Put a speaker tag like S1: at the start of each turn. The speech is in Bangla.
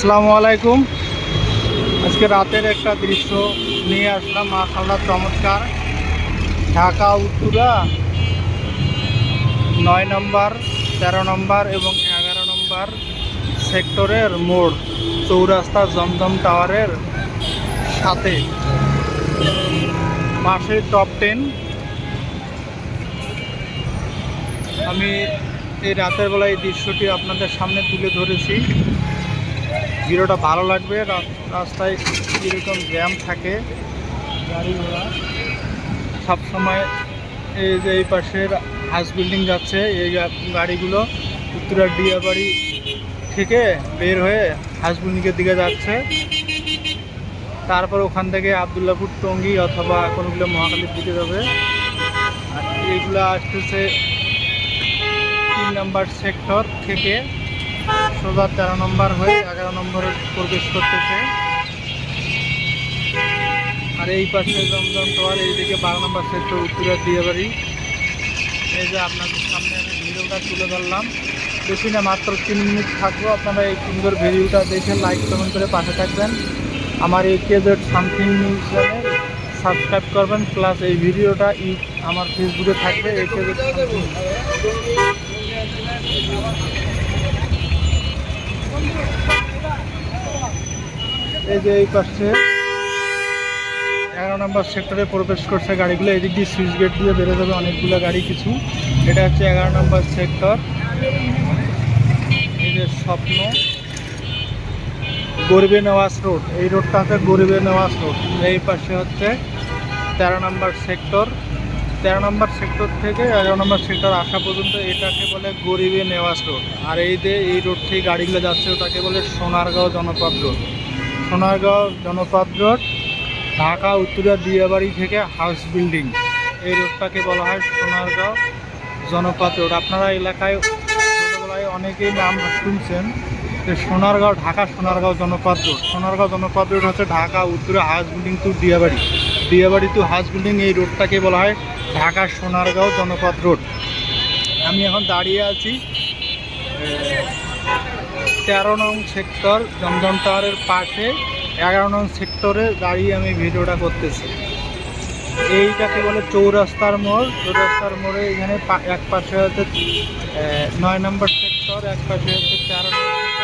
S1: আসসালামু আলাইকুম। আজকে রাতের একটা দৃশ্য নিয়ে আসলাম মাশাল্লাহ চমৎকার। ঢাকা, উত্তরা, নয় নম্বর, তেরো নম্বর এবং এগারো নম্বর সেক্টরের মোড়, চৌরাস্তা জমজম টাওয়ারের সাথে। মাসে টপ টেন আমি এই রাতের বেলা এই দৃশ্যটি আপনাদের সামনে তুলে ধরেছি। ভিডিওটা ভালো লাগবে রাস্তায় কীরকম জ্যাম থাকে গাড়ি ঘোড়া সবসময় এই যে এই পাশের হাউস বিল্ডিং যাচ্ছে, এই গাড়িগুলো উত্তরা ডিয়াবাড়ি থেকে বের হয়ে হাউস বিল্ডিংয়ের দিকে যাচ্ছে। তারপর ওখান থেকে আবদুল্লাপুর টঙ্গী অথবা কোনোগুলো মহাকালীর দিকে যাবে। আর এইগুলো আসতেছে তিন নম্বর সেক্টর থেকে। সোজা তেরো নম্বর হয়ে এগারো নম্বরে প্রবেশ করতেছে। আর এই পাশে জমজম টাওয়ার এইদিকে বারো নম্বর সেক্টর উত্তরা দিয়ে বাড়ি এই যে আপনাদের সামনে আমি ভিডিওটা তুলে ধরলাম। বেশি না, মাত্র তিন মিনিট থাকব। আপনারা এই সুন্দর ভিডিওটা দেখে লাইক কমেন্ট করে পাশে থাকবেন। আমার এই K Z something news channel subscribe করবেন। প্লাস এই ভিডিওটা আমার ফেসবুকে থাকবে এই কেজেড এই যে এই পাশে এগারো নম্বর সেক্টরে প্রবেশ করছে গাড়িগুলো, এদিক দিয়ে সুইচ গেট দিয়ে বেরো যাবে অনেকগুলো গাড়ি কিছু। এটা হচ্ছে এগারো নম্বর সেক্টর। এই যে স্বপ্ন, গরিবে নেওয়াজ রোড। এই রোডটা হচ্ছে গরিবে নেওয়াজ রোড। এই পাশে হচ্ছে তেরো নম্বর সেক্টর। তেরো নম্বর সেক্টর থেকে এগারো নম্বর সেক্টর আসা পর্যন্ত এটাকে বলে গরিবে নেওয়াজ রোড আর এই যে এই রোড থেকে গাড়িগুলো যাচ্ছে, ওটাকে বলে সোনারগাঁও জনপদ রোড সোনারগাঁও জনপদ রোড ঢাকা, উত্তরা দিয়াবাড়ি থেকে হাউস বিল্ডিং এই রোডটাকে বলা হয় সোনারগাঁও জনপদ রোড আপনারা এলাকায়, ছোটোবেলায় অনেকেই নাম শুনছেন যে সোনারগাঁও, ঢাকা, সোনারগাঁও জনপদ রোড সোনারগাঁও জনপদ রোড হচ্ছে Dhaka, Uttara house building to Diabari Diabari to house building এই রোডটাকে বলা হয় ঢাকা সোনারগাঁও জনপদ রোড। আমি এখন দাঁড়িয়ে আছি তেরো নং সেক্টর, জমজম টাওয়ারের পাশে। এগারো নং সেক্টরে দাঁড়িয়ে আমি ভিডিওটা করতেছি। এইটাকে বলে চৌরাস্তার মোড়। চৌরাস্তার মোড়ে এখানে এক পাশে হচ্ছে নয় নম্বর সেক্টর, এক পাশে হচ্ছে তেরো